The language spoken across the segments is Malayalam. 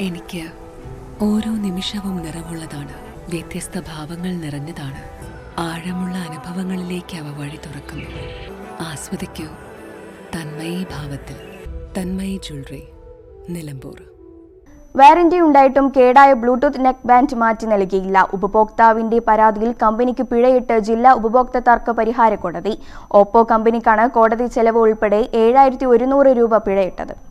എനിക്ക് ഓരോ നിമിഷവും നിറവുള്ളതാണ്. വ്യത്യസ്ത ഭാവങ്ങൾ നിറഞ്ഞതാണ്. ആഴമുള്ള അനുഭവങ്ങളിലേക്ക് അവ വഴി തുറക്കുന്നു. ആസ്വദിക്കൂ. തന്മയി ഭാവത്തിൽ. തന്മയി ജ്വല്ലറി. നിലമ്പൂർ. വാറന്റി ഉണ്ടായിട്ടും കേടായ ബ്ലൂടൂത്ത് നെക്ക് ബാൻഡ് മാറ്റി നൽകിയില്ല. ഉപഭോക്താവിന്റെ പരാതിയിൽ കമ്പനിക്ക് പിഴയിട്ട് ജില്ലാ ഉപഭോക്തൃ തർക്ക പരിഹാര കോടതി. ഓപ്പോ കമ്പനിക്കാണ് കോടതി ചെലവ് ഉൾപ്പെടെ ഏഴായിരത്തി ഒരുന്നൂറ് രൂപ പിഴയിട്ടത്.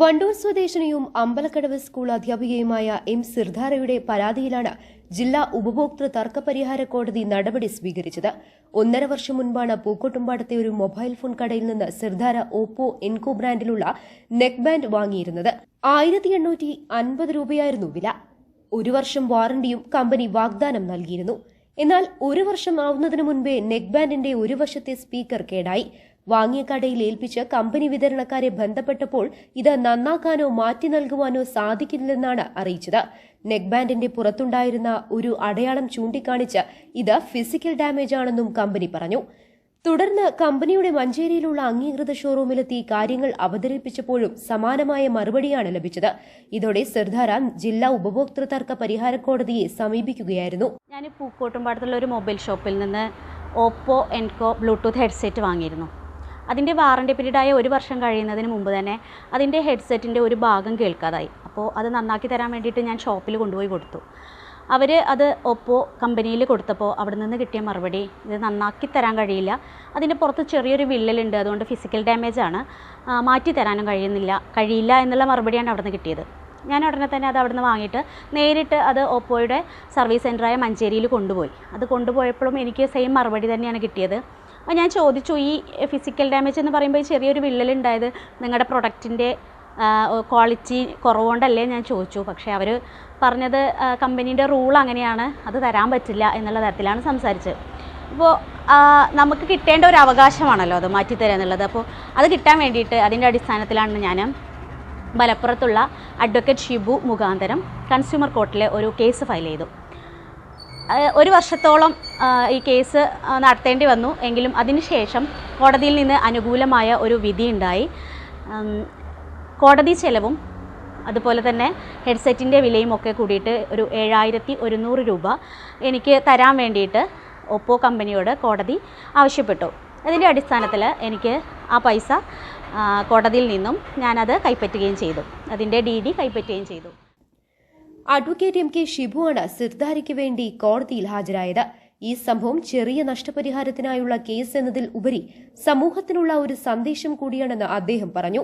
വണ്ടൂർ സ്വദേശിനിയും അമ്പലക്കടവ് സ്കൂൾ അധ്യാപികയുമായ എം സിർധാരയുടെ പരാതിയിലാണ് ജില്ലാ ഉപഭോക്തൃ തർക്ക പരിഹാര കോടതി നടപടി സ്വീകരിച്ചത്. ഒന്നര വർഷം മുൻപാണ് പൂക്കോട്ടുംപാടത്തെ ഒരു മൊബൈൽ ഫോൺ കടയിൽ നിന്ന് സിർധാര ഓപ്പോ എൻകോ ബ്രാൻഡിലുള്ള നെക്ക് ബാൻഡ് വാങ്ങിയിരുന്നത്. ആയിരത്തി എണ്ണൂറ്റി അൻപത് രൂപയായിരുന്നു വില. ഒരു വർഷം വാറണ്ടിയും കമ്പനി വാഗ്ദാനം നൽകിയിരുന്നു. എന്നാൽ ഒരു വർഷം ആവുന്നതിനു മുൻപേ നെക്ക് ബാൻഡിന്റെ ഒരു വശത്തെ സ്പീക്കർ കേടായി. വാങ്ങിയ കടയിൽ ഏൽപ്പിച്ച് കമ്പനി വിതരണക്കാരെ ബന്ധപ്പെട്ടപ്പോൾ ഇത് നന്നാക്കാനോ മാറ്റി നൽകുവാനോ സാധിക്കില്ലെന്നാണ് അറിയിച്ചത്. നെക്ക് ബാൻഡിന്റെ പുറത്തുണ്ടായിരുന്ന ഒരു അടയാളം ചൂണ്ടിക്കാണിച്ച് ഇത് ഫിസിക്കൽ ഡാമേജ് ആണെന്നും കമ്പനി പറഞ്ഞു. തുടർന്ന് കമ്പനിയുടെ മഞ്ചേരിയിലുള്ള അംഗീകൃത ഷോറൂമിലെത്തി കാര്യങ്ങൾ അവതരിപ്പിച്ചപ്പോഴും സമാനമായ മറുപടിയാണ് ലഭിച്ചത്. ഇതോടെ സിർധാര ജില്ലാ ഉപഭോക്തൃ തർക്ക പരിഹാര കോടതിയെ സമീപിക്കുകയായിരുന്നു. ഞാൻ പൂക്കോട്ടുംപാടത്തുള്ള ഒരു മൊബൈൽ ഷോപ്പിൽ നിന്ന് ഓപ്പോ എൻകോ ബ്ലൂടൂത്ത് ഹെഡ്സെറ്റ് വാങ്ങിയിരുന്നു. അതിന്റെ വാറണ്ടി പീരീഡായ ഒരു വർഷം കഴിയുന്നതിന് മുമ്പ് തന്നെ അതിന്റെ ഹെഡ്സെറ്റിന്റെ ഒരു ഭാഗം കേൾക്കാതായി. അപ്പോൾ അത് നന്നാക്കി തരാൻ വേണ്ടിയിട്ട് ഞാൻ ഷോപ്പിൽ കൊണ്ടുപോയി കൊടുത്തു. അവർ അത് ഒപ്പോ കമ്പനിയിൽ കൊടുത്തപ്പോൾ അവിടെ നിന്ന് കിട്ടിയ മറുപടി ഇത് നന്നാക്കി തരാൻ കഴിയില്ല. അതിന്റെ പുറത്ത് ചെറിയൊരു വിള്ളലുണ്ട് അതുകൊണ്ട് ഫിസിക്കൽ ഡാമേജ് ആണ്. മാറ്റി തരാനും കഴിയുന്നില്ല കഴിയില്ല എന്നുള്ള മറുപടിയാണ് അവിടെ നിന്ന് കിട്ടിയത്. ഞാൻ ഉടനെ തന്നെ അത് അവിടുന്ന് വാങ്ങിയിട്ട് നേരിട്ട് അത് ഓപ്പോയുടെ സർവീസ് സെന്ററായ മഞ്ചേരിയിൽ കൊണ്ടുപോയി. അത് കൊണ്ടുപോയപ്പോഴും എനിക്ക് സെയിം മറുപടി തന്നെയാണ് കിട്ടിയത്. അപ്പോൾ ഞാൻ ചോദിച്ചു ഈ ഫിസിക്കൽ ഡാമേജ് എന്ന് പറയുമ്പോൾ ചെറിയൊരു വിള്ളലുണ്ടായത് നിങ്ങളുടെ പ്രൊഡക്റ്റിന്റെ ക്വാളിറ്റി കുറവുകൊണ്ടല്ലേ ഞാൻ ചോദിച്ചു. പക്ഷേ അവർ പറഞ്ഞത് കമ്പനീന്റെ റൂൾ അങ്ങനെയാണ് അത് തരാൻ പറ്റില്ല എന്നുള്ള തരത്തിലാണ് സംസാരിച്ചത്. അപ്പോൾ നമുക്ക് കിട്ടേണ്ട ഒരു അവകാശമാണല്ലോ അത് മാറ്റിത്തരാ എന്നുള്ളത്. അപ്പോൾ അത് കിട്ടാൻ വേണ്ടിയിട്ട് അതിന്റെ അടിസ്ഥാനത്തിലാണ് ഞാൻ മലപ്പുറത്തുള്ള അഡ്വക്കേറ്റ് ഷിബു മുഖാന്തരം കൺസ്യൂമർ കോർട്ടിലെ ഒരു കേസ് ഫയൽ ചെയ്തു. ഒരു വർഷത്തോളം ഈ കേസ് നടത്തേണ്ടി വന്നു. എങ്കിലും അതിനുശേഷം കോടതിയിൽ നിന്ന് അനുകൂലമായ ഒരു വിധി ഉണ്ടായി. കോടതി ചെലവും അതുപോലെ തന്നെ ഹെഡ്സെറ്റിന്റെ വിലയും ഒക്കെ കൂടിയിട്ട് ഒരു ഏഴായിരത്തി ഒരുന്നൂറ് രൂപ എനിക്ക് തരാൻ വേണ്ടിയിട്ട് ഒപ്പോ കമ്പനിയോട് കോടതി ആവശ്യപ്പെട്ടു. അതിന്റെ അടിസ്ഥാനത്തിൽ എനിക്ക് ആ പൈസ കോടതിയിൽ നിന്നും ഞാനത് കൈപ്പറ്റുകയും ചെയ്തു. അതിന്റെ ഡി ഡി കൈപ്പറ്റുകയും ചെയ്തു. അഡ്വക്കേറ്റ് എം കെ ഷിബുവാണ് സിർദാരിക്ക് വേണ്ടി കോടതിയിൽ ഹാജരായത്. ഈ സംഭവം ചെറിയ നഷ്ടപരിഹാരത്തിനായുള്ള കേസ് എന്നതിൽ ഉപരി സമൂഹത്തിനുള്ള ഒരു സന്ദേശം കൂടിയാണെന്ന് അദ്ദേഹം പറഞ്ഞു.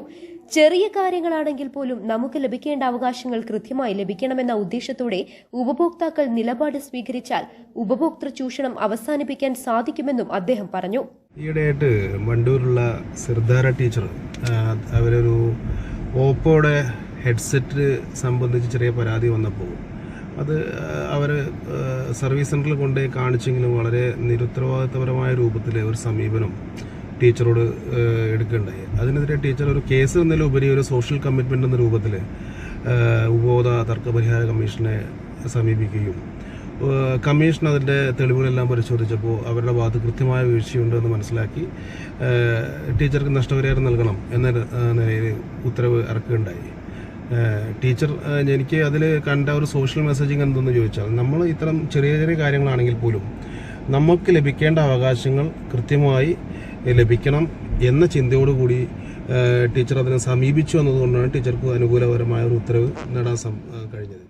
ചെറിയ കാര്യങ്ങളാണെങ്കിൽ പോലും നമുക്ക് ലഭിക്കേണ്ട അവകാശങ്ങൾ കൃത്യമായി ലഭിക്കണമെന്ന ഉദ്ദേശത്തോടെ ഉപഭോക്താക്കൾ നിലപാട് സ്വീകരിച്ചാൽ ഉപഭോക്തൃ ചൂഷണം അവസാനിപ്പിക്കാൻ സാധിക്കുമെന്നും അദ്ദേഹം പറഞ്ഞു. ഈയിടെയായിട്ട് വണ്ടൂരുള്ള സിർദാര ടീച്ചർ അവരൊരു ഓപ്പോയുടെ ഹെഡ്സെറ്റ് സംബന്ധിച്ച് ചെറിയ പരാതി വന്നപ്പോൾ അത് അവർ സർവീസ് സെന്ററിൽ കൊണ്ടുപോയി കാണിച്ചെങ്കിലും വളരെ നിരുത്തരവാദിത്തപരമായ രൂപത്തിൽ ഒരു സമീപനം ടീച്ചറോട് എടുക്കുകയുണ്ടായി. അതിനെതിരെ ടീച്ചർ ഒരു കേസ് എന്നതിലുപരി ഒരു സോഷ്യൽ കമ്മിറ്റ്മെന്റ് എന്ന രൂപത്തിൽ ഉപബോധ തർക്ക പരിഹാര കമ്മീഷനെ സമീപിക്കുകയും കമ്മീഷൻ അതിന്റെ തെളിവുകളെല്ലാം പരിശോധിച്ചപ്പോൾ അവരുടെ ഭാഗത്ത് കൃത്യമായ വീഴ്ചയുണ്ടെന്ന് മനസ്സിലാക്കി ടീച്ചർക്ക് നഷ്ടപരിഹാരം നൽകണം എന്ന നിലയിൽ ഉത്തരവ് ഇറക്കുകയുണ്ടായി. ടീച്ചർ എനിക്ക് അതിൽ കണ്ട ഒരു സോഷ്യൽ മെസ്സേജിങ് എന്തെന്ന് ചോദിച്ചാൽ നമ്മൾ ഇത്തരം ചെറിയ ചെറിയ കാര്യങ്ങളാണെങ്കിൽ പോലും നമുക്ക് ലഭിക്കേണ്ട അവകാശങ്ങൾ കൃത്യമായി ലഭിക്കണം എന്ന ചിന്തയോടുകൂടി ടീച്ചർ അതിനെ സമീപിച്ചു എന്നതുകൊണ്ടാണ് ടീച്ചർക്ക് അനുകൂലപരമായ ഒരു ഉത്തരവ് നേടാൻ കഴിഞ്ഞത്.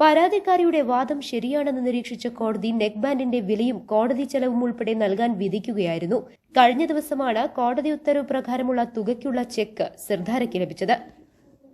പരാതിക്കാരിയുടെ വാദം ശരിയാണെന്ന് നിരീക്ഷിച്ച കോടതി നെക്ക് ബാൻഡിന്റെ വിലയും കോടതി ചെലവും ഉൾപ്പെടെ നൽകാൻ വിധിക്കുകയായിരുന്നു. കഴിഞ്ഞ ദിവസമാണ് കോടതി ഉത്തരവ് പ്രകാരമുള്ള തുകയ്ക്കുള്ള ചെക്ക് സിർധാരയ്ക്ക് ലഭിച്ചത്.